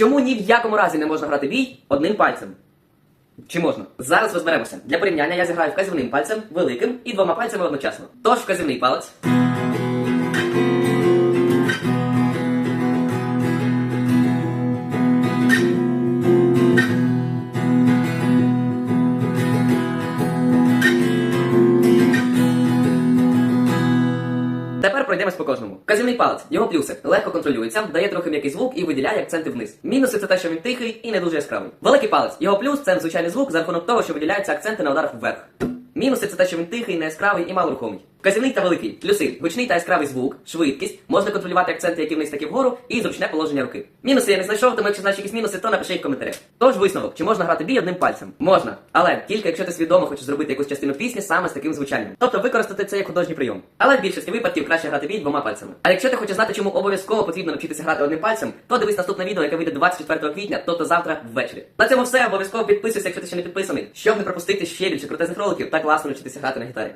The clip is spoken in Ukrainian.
Чому ні в якому разі не можна грати бій одним пальцем? Чи можна? Зараз розберемося. Для порівняння я зіграю вказівним пальцем, великим і двома пальцями одночасно. Тож вказівний палець. Пройдемось по кожному. Казівний палець, його плюси легко контролюється, дає трохи м'який звук і виділяє акценти вниз. Мінуси це те, що він тихий і не дуже яскравий. Великий палець, його плюс це звичайний звук за рахунок того, що виділяються акценти на ударах вверх. Мінуси це те, що він тихий, не яскравий і малорухомий. Вказівний та великий. Плюси гучний та яскравий звук, швидкість, можна контролювати акценти, які вниз, так і вгору, і зручне положення руки. Мінуси я не знайшов, тому якщо знаєш якісь мінуси, то напиши їх в коментарях. Тож висновок, чи можна грати бій одним пальцем? Можна, але тільки якщо ти свідомо хочеш зробити якусь частину пісні саме з таким звучанням. Тобто використати це як художній прийом. Але в більшості випадків краще грати бій двома пальцями. А якщо ти хочеш знати, чому обов'язково потрібно навчитися грати одним пальцем, то дивись наступне відео, яке вийде 24 квітня, тобто завтра ввечері. На цьому все. Обов'язково підписуйся, якщо ти ще не підписаний, щоб не пропустити ще більше крутезних роликів та класно навчитися грати на гітарі.